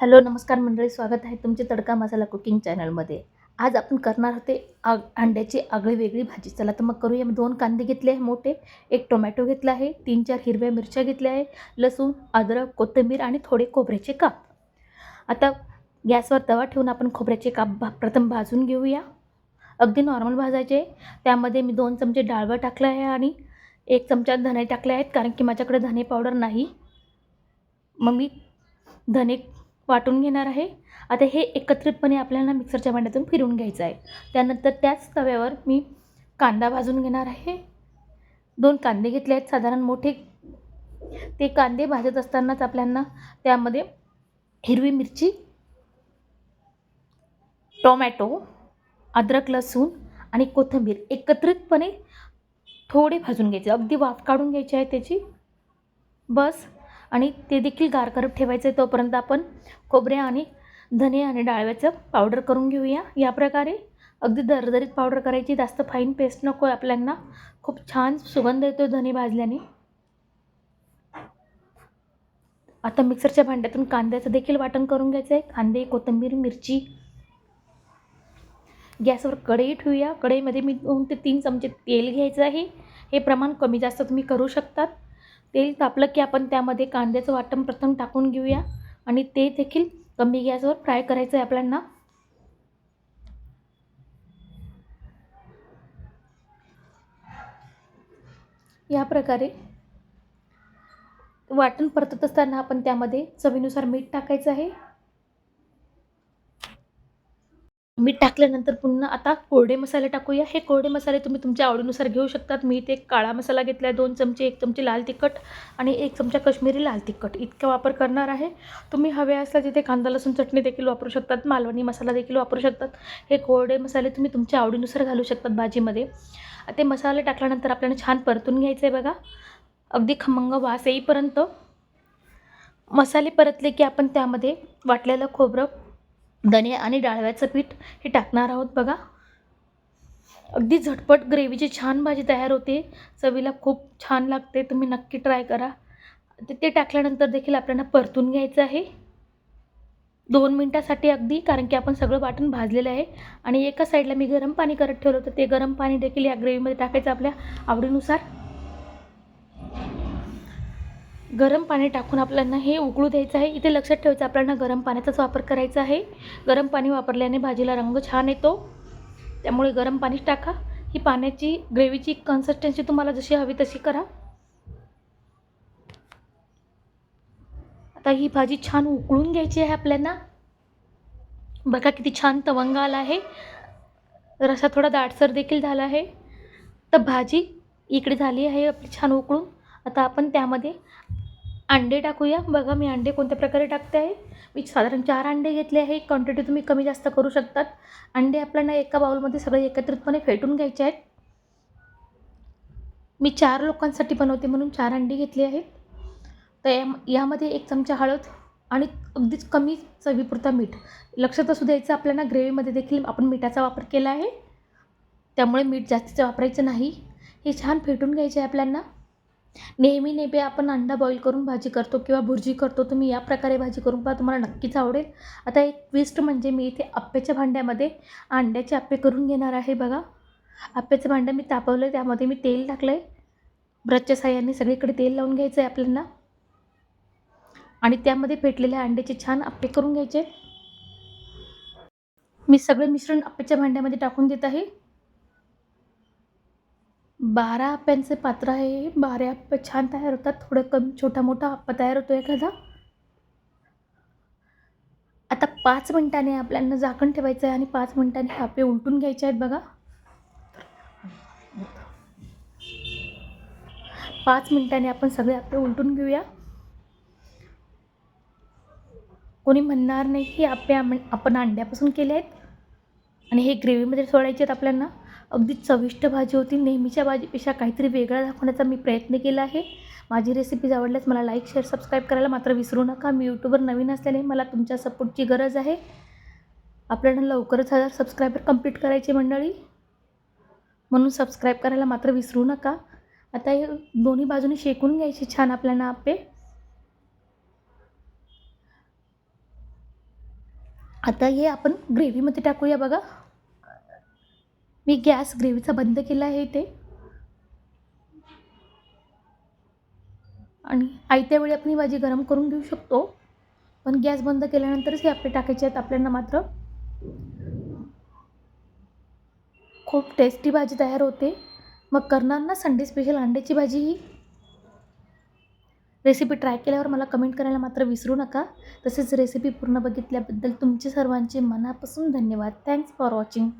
Hello नमस्कार मंडळी स्वागत आहे तुमचे तडका मसाला कुकिंग चॅनलमध्ये. आज आपण करणार होते आग अंड्याची आगळी वेगळी भाजी. चला तर मग करूया. मी दोन कांदे घेतले आहे मोठे. एक टोमॅटो घेतला आहे. तीन चार हिरव्या मिरच्या घेतल्या आहे लसूण अद्रक कोथिंबीर आणि थोडे खोबऱ्याचे काप. आता गॅसवर तवा ठेवून आपण खोबऱ्याचे काप भा प्रथम भाजून घेऊया. अगदी नॉर्मल भाजायचे. त्यामध्ये मी दोन चमचे डाळवं टाकलं आहे आणि एक चमचा धणे टाकले आहेत कारण की माझ्याकडे धणे पावडर नाही. मग मी धने वाटून घेणार आहे. आता हे एकत्रितपणे आपल्याला मिक्सरच्या भांड्यातून फिरवून घ्यायचं आहे. त्यानंतर त्याच तव्यावर मी कांदा भाजून घेणार आहे. दोन कांदे घेतले आहेत साधारण मोठे. ते कांदे भाजत असतानाच आपल्याला त्यामध्ये हिरवी मिरची टोमॅटो अद्रक लसूण आणि कोथिंबीर एकत्रितपणे थोडे भाजून घ्यायचे. अगदी वाफ काढून घ्यायची आहे त्याची. बस. आणि ते देखील गार करत ठेवायचं आहे तोपर्यंत आपण खोबरे आणि धने आणि डाळव्याचं पावडर करून घेऊया. या प्रकारे अगदी दरदरीत पावडर करायची. जास्त फाईन पेस्ट नको आहे आपल्यांना. खूप छान सुगंध येतो धने भाजल्याने. आता मिक्सरच्या भांड्यातून कांद्याचं देखील वाटण करून घ्यायचं आहे कांदे कोथिंबीर मिरची. गॅसवर कढई ठेवूया. कढईमध्ये मी दोन ते तीन चमचे तेल घ्यायचं आहे. हे प्रमाण कमी जास्त तुम्ही करू शकतात. तेल तापलं की आपण त्यामध्ये कांद्याचं वाटण प्रथम टाकून घेऊया. आणि ते देखील कमी गॅसवर फ्राय करायचं आहे आपल्यांना. या प्रकारे वाटण परतत असताना आपण त्यामध्ये चवीनुसार मीठ टाकायचं आहे. मीठ टाकल्यानंतर पुन्हा आता कोरडे मसाले टाकूया. हे कोरडे मसाले तुम्ही तुमच्या आवडीनुसार घेऊ शकतात. मी इथे काळा मसाला घेतला आहे दोन चमचे एक चमचे लाल तिखट आणि एक चमचा कश्मीरी लाल तिखट. इतका वापर करणार आहे. तुम्ही हवे असला तिथे कांदा लसूण चटणी देखील वापरू शकतात. मालवणी मसाला देखील वापरू शकतात. हे कोरडे मसाले तुम्ही तुमच्या आवडीनुसार घालू शकतात भाजीमध्ये. ते मसाले टाकल्यानंतर आपल्याला छान परतून घ्यायचं आहे बघा. अगदी खमंग वास येईपर्यंत. मसाले परतले की आपण त्यामध्ये वाटलेलं खोबरं धने आणि डाळव्याचं पीठ हे टाकणार आहोत बघा. अगदी झटपट ग्रेव्हीची छान भाजी तयार होते. चवीला खूप छान लागते. तुम्ही नक्की ट्राय करा. ते ते टाकल्यानंतर देखील आपल्याला परतून घ्यायचं आहे. दोन मिनटासाठी अगदी कारण की आपण सगळं वाटण भाजलेलं आहे. आणि एका साईडला मी गरम पाणी करत ठेवलं होतं. ते गरम पाणी देखील या ग्रेव्हीमध्ये टाकायचं आपल्या आवडीनुसार. गरम पाणी टाकून आपल्याला हे उकळू द्यायचं आहे. इथे लक्षात ठेवायचं आपल्याला गरम पाण्याचाच वापर करायचा आहे. गरम पाणी वापरल्याने भाजीला रंग छान येतो. त्यामुळे गरम पाणीच टाका. ही पाण्याची ग्रेव्हीची कन्सिस्टन्सी तुम्हाला जशी हवी तशी करा. आता ही भाजी छान उकळून घ्यायची आहे आपल्याला. बघा किती छान तवंग आला आहे. रसा थोडा दाटसर देखील झाला आहे. तर भाजी इकडे झाली आहे आपली छान उकळून. आता आपण त्यामध्ये अंडे टाकूया. बघा मी अंडे कोणत्या प्रकारे टाकते आहे? मी साधारण चार अंडे घेतले आहे. क्वांटिटी तुम्ही कमी जास्त करू शकतात. अंडे आपल्याला एका बाउलमध्ये सगळे एकत्रितपणे फेटून घ्यायचे आहेत. मी चार लोकांसाठी बनवते म्हणून चार अंडी घेतली आहेत. तर या यामध्ये एक चमचा हळद आणि अगदीच कमी चवीपुरता मीठ. लक्षात असू द्यायचं आपल्याला ग्रेव्हीमध्ये देखील आपण मिठाचा वापर केला आहे. त्यामुळे मीठ जास्तीचं वापरायचं नाही. हे छान फेटून घ्यायचे आहे आपल्याला. नेहमी नेहमी आपण अंडा बॉईल करून भाजी करतो किंवा भुर्जी करतो तुम्ही या प्रकारे भाजी करून पहा तुम्हाला नक्कीच आवडेल. आता एक ट्विस्ट म्हणजे मी इथे आप्याच्या भांड्यामध्ये अंड्याचे आप्पे करून घेणार आहे बघा. आप्याचं भांडं मी तापवलं आहे त्यामध्ये मी तेल टाकलं आहे ब्रशच्या साह्याने सगळीकडे तेल लावून घ्यायचं आहे आपल्याला आणि त्यामध्ये फेटलेल्या अंड्याचे छान आप्पे करून घ्यायचे. मी सगळे मिश्रण आप्याच्या भांड्यामध्ये टाकून देत आहे. बारा आप्यांचे पात्र आहे बारा आप्पे छान तयार होतात थोडं कमी छोटा मोठा आप्पा तयार होतो एखादा आता पाच मिनिटाने आपल्याला झाकण ठेवायचं आहे आणि पाच मिनिटांनी आप्पे उलटून घ्यायचे आहेत बघा। पाच मिनिटांनी आपण सगळे आप्पे उलटून घेऊया। कोणी म्हणणार नाही की आप्पे आपण अंड्यापासून केले आहेत। आणि हे ग्रेव्हीमध्ये सोडायचे आहेत आपल्याला। अगदी चविष्ट भाजी होती. नेहमीच्या भाजीपेक्षा काहीतरी वेगळा दाखवण्याचा मी प्रयत्न केला आहे. माझी रेसिपीज आवडल्यास मला लाईक शेअर सबस्क्राईब करायला मात्र विसरू नका. मी यूट्यूबवर नवीन असल्याने मला तुमच्या सपोर्टची गरज आहे. आपल्याला लवकरच हजार सबस्क्रायबर कंप्लीट करायची मंडळी. म्हणून सबस्क्राईब करायला मात्र विसरू नका. आता हे दोन्ही बाजूनी शेकून घ्यायचे छान आपल्याला आपे. आता हे आपण ग्रेव्हीमध्ये टाकूया बघा. मी गॅस ग्रेव्हीचा बंद केला आहे इथे. आणि आयत्या वेळी आपण ही भाजी गरम करून घेऊ शकतो. पण गॅस बंद केल्यानंतरच हे आपले टाकायचे आहेत. आपल्याला मात्र खूप टेस्टी भाजी तयार होते. मग करणार ना संडे स्पेशल अंड्याची भाजी ही. रेसिपी ट्राय केल्यावर मला कमेंट करायला मात्र विसरू नका. तसेच रेसिपी पूर्ण बघितल्याबद्दल तुमचे सर्वांचे मनापासून धन्यवाद. Thanks for watching